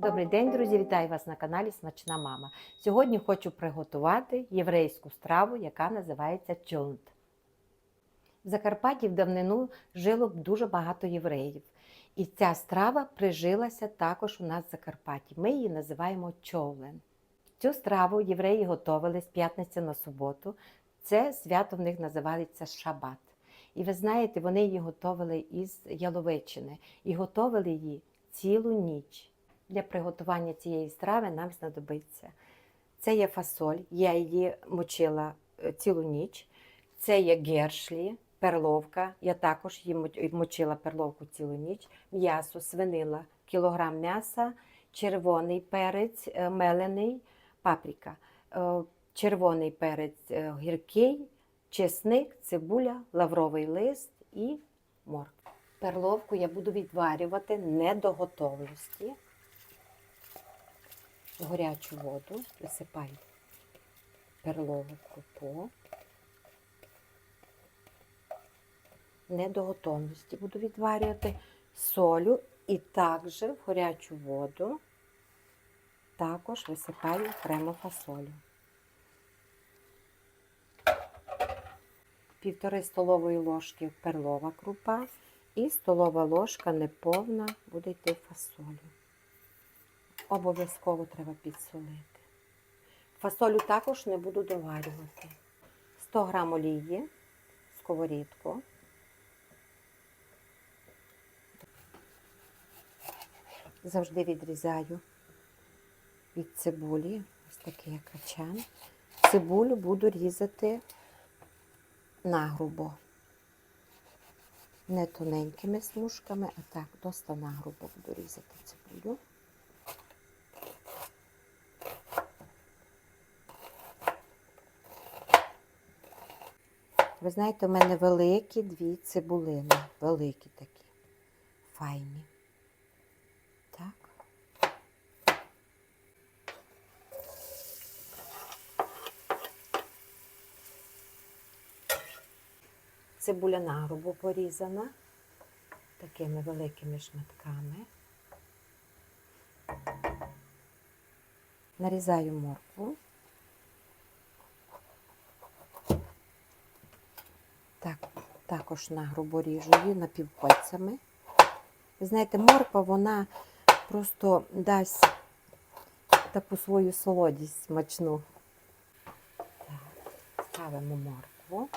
Добрий день, друзі! Вітаю вас на каналі Смачна Мама. Сьогодні хочу приготувати єврейську страву, яка називається чолнт. В Закарпатті в давнину жило дуже багато євреїв. І ця страва прижилася також у нас в Закарпатті. Ми її називаємо човлен. Цю страву євреї готували з п'ятниці на суботу. Це свято в них називається Шабат. І ви знаєте, вони її готували із яловичини і готували її цілу ніч. Для приготування цієї страви нам знадобиться. Це є фасоль, я її мочила е, цілу ніч. Це є гершлі, перловка. Я також її мочила перловку цілу ніч. М'ясо, свинила, кілограм м'яса, червоний перець е, мелений, паприка, е, червоний перець гіркий, чесник, цибуля, лавровий лист і морква. Перловку я буду відварювати не до готовності в гарячу воду, висипаю перлову крупу. Не до готовності буду відварювати солю і також в гарячу воду також висипаю окремо фасолю. Півтори столової ложки перлова крупа і столова ложка неповна буде йти фасолю обов'язково треба підсолити. Фасолю також не буду доварювати. 100 грам олії, сковорідку. Завжди відрізаю від цибулі, ось такий як качан. Цибулю буду різати нагрубо. Не тоненькими смужками, а так, доста нагрубо буду різати цибулю. Ви знаєте, у мене великі дві цибулини. Великі такі. Файні. Так. Цибуля нагрубо порізана такими великими шматками. Нарізаю моркву. Так, також на грубо ріжу її напівкольцями. Ви знаєте, морква, вона просто дасть таку свою солодість смачну. Так, ставимо моркву.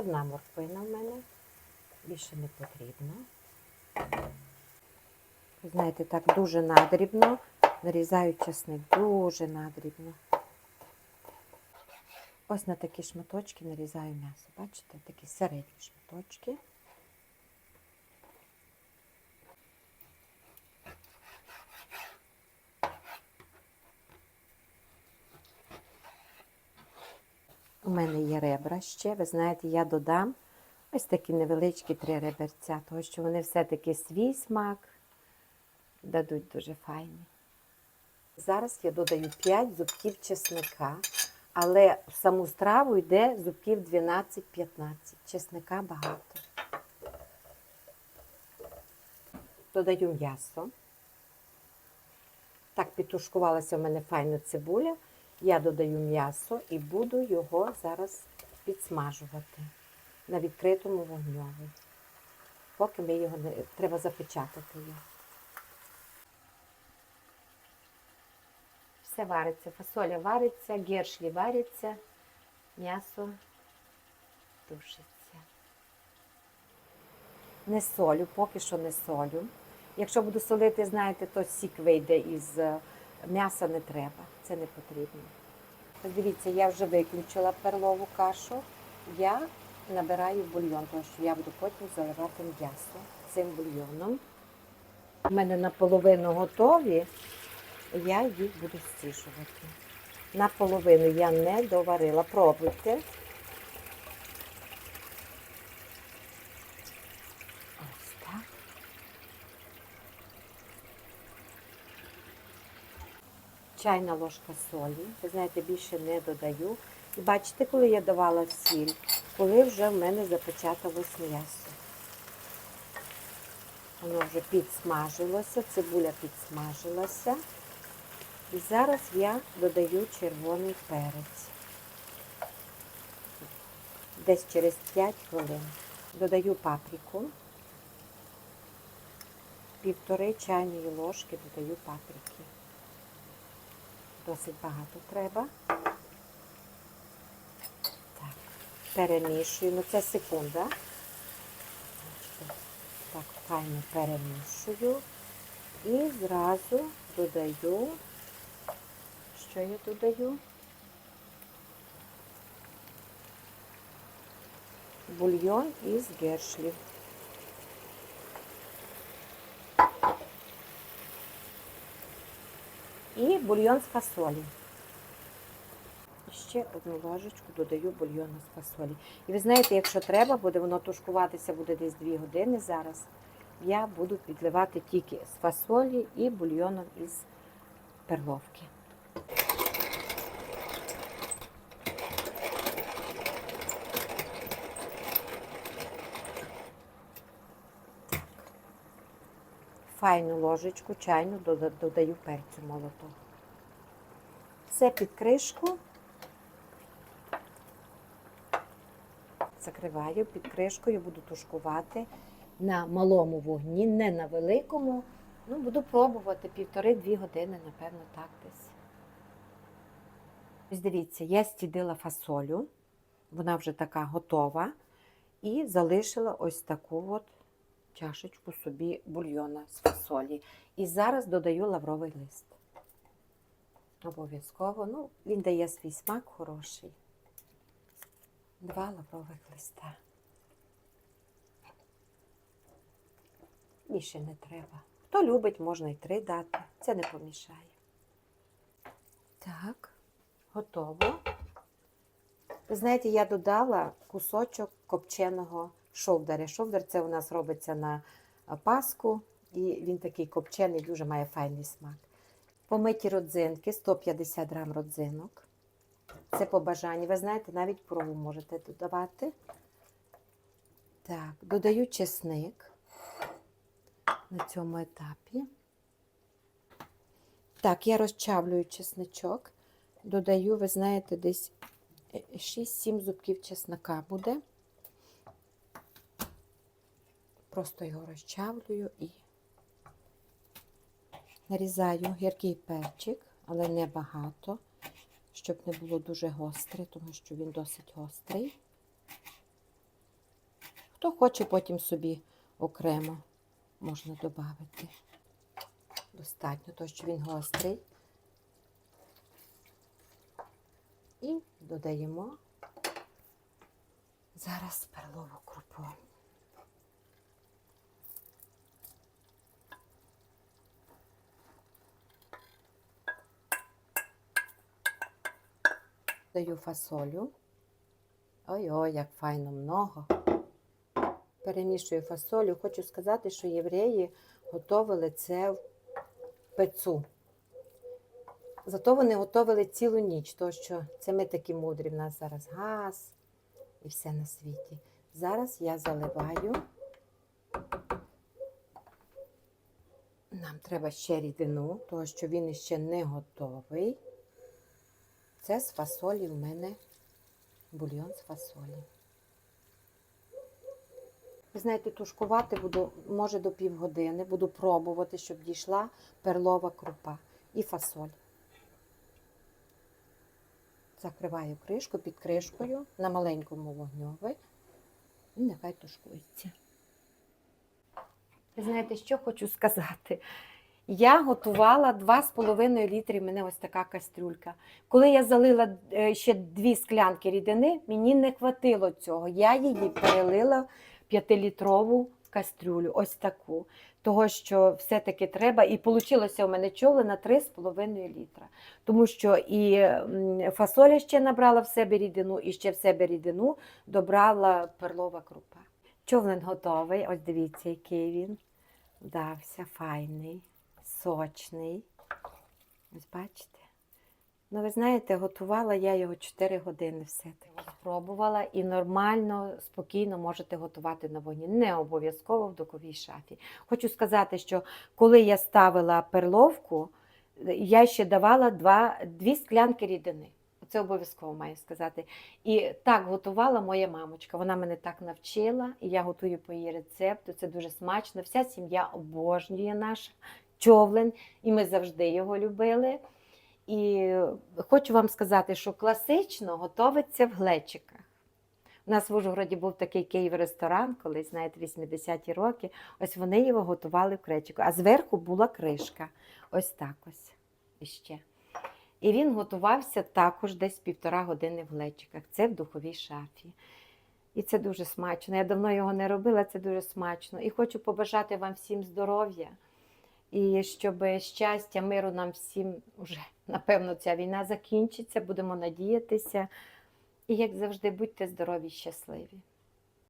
Одна морквина в мене, більше не потрібно. Знаєте, так дуже надрібно нарізаю чесник, дуже надрібно. Ось на такі шматочки нарізаю м'ясо. Бачите, такі середні шматочки. У мене є ребра ще. Ви знаєте, я додам ось такі невеличкі три реберця, тому що вони все-таки свій смак дадуть дуже файні. Зараз я додаю 5 зубків чесника. Але в саму страву йде зубків 12-15. Чесника багато. Додаю м'ясо. Так підтушкувалася в мене файна цибуля. Я додаю м'ясо і буду його зараз підсмажувати на відкритому вогньові. Поки ми його не треба запечатати його. Все вариться, фасоля вариться, гершлі варяться, м'ясо тушиться. Не солю, поки що не солю. Якщо буду солити, знаєте, то сік вийде із е, м'яса не треба, це не потрібно. Дивіться, я вже виключила перлову кашу, я набираю бульйон, тому що я буду потім заливати м'ясо цим бульйоном. У мене наполовину готові я їх буду стішувати. Наполовину я не доварила. Пробуйте. Ось так. Чайна ложка солі. Ви знаєте, більше не додаю. І бачите, коли я давала сіль, коли вже в мене запечаталось м'ясо. Воно вже підсмажилося, цибуля підсмажилася. І зараз я додаю червоний перець. Десь через 5 хвилин. Додаю паприку. Півтори чайної ложки додаю паприки. Досить багато треба. Так, перемішую. Ну це секунда. Так, файно перемішую. І зразу додаю. Що я додаю? Бульйон із гершлів. І бульйон з фасолі. Ще одну ложечку додаю бульйону з фасолі. І ви знаєте, якщо треба буде, воно тушкуватися буде десь 2 години зараз. Я буду підливати тільки з фасолі і бульйоном із перловки. Файну ложечку чайну додаю перцю молотого. Все під кришку. Закриваю під кришкою, буду тушкувати на малому вогні, не на великому. Ну, буду пробувати півтори-дві години, напевно, так десь. Ось дивіться, я стідила фасолю, вона вже така готова. І залишила ось таку от чашечку собі бульйона з фасолі. І зараз додаю лавровий лист. Обов'язково. Ну, він дає свій смак хороший. Два лаврових листа. Більше не треба. Хто любить, можна і три дати. Це не помішає. Так, готово. Ви знаєте, я додала кусочок копченого шовдаря. Шовдар це у нас робиться на паску, і він такий копчений, дуже має файний смак. Помиті родзинки, 150 грам родзинок. Це по бажанню. Ви знаєте, навіть крову можете додавати. Так, додаю чесник на цьому етапі. Так, я розчавлюю чесничок. Додаю, ви знаєте, десь 6-7 зубків чеснока буде. Просто його розчавлюю і нарізаю гіркий перчик, але не багато, щоб не було дуже гостре, тому що він досить гострий. Хто хоче, потім собі окремо можна додати. Достатньо, тому що він гострий. І додаємо зараз перлову крупу. Даю фасолю. Ой-ой, як файно много. Перемішую фасолю. Хочу сказати, що євреї готовили це в пецу. Зато вони готовили цілу ніч, тому що це ми такі мудрі. В нас зараз газ і все на світі. Зараз я заливаю. Нам треба ще рідину, тому що він ще не готовий. Це з фасолі в мене бульйон з фасолі. Ви знаєте, тушкувати буду, може, до півгодини. Буду пробувати, щоб дійшла перлова крупа і фасоль. Закриваю кришку під кришкою на маленькому вогньові. І нехай тушкується. Ви знаєте, що хочу сказати? Я готувала 2,5 літри, в мене ось така кастрюлька. Коли я залила е, ще дві склянки рідини, мені не хватило цього. Я її перелила в 5-літрову кастрюлю, ось таку. Того, що все-таки треба, і вийшло у мене човли на 3,5 літра. Тому що і фасоля ще набрала в себе рідину, і ще в себе рідину добрала перлова крупа. Човлен готовий, ось дивіться, який він. Вдався, файний, сочний. Ось бачите, Ну, ви знаєте, готувала я його 4 години все-таки. Спробувала і нормально, спокійно можете готувати на вогні. Не обов'язково в духовій шафі. Хочу сказати, що коли я ставила перловку, я ще давала два, дві склянки рідини. Це обов'язково маю сказати. І так готувала моя мамочка. Вона мене так навчила, і я готую по її рецепту. Це дуже смачно. Вся сім'я обожнює наш човлен, і ми завжди його любили. І хочу вам сказати, що класично готовиться в глечиках. У нас в Ужгороді був такий Київ-ресторан, колись, знаєте, 80-ті роки. Ось вони його готували в кречику, а зверху була кришка. Ось так ось іще. І він готувався також десь півтора години в глечиках. Це в духовій шафі. І це дуже смачно. Я давно його не робила, це дуже смачно. І хочу побажати вам всім здоров'я. І щоб щастя, миру нам всім уже, напевно, ця війна закінчиться, будемо надіятися. І як завжди, будьте здорові і щасливі.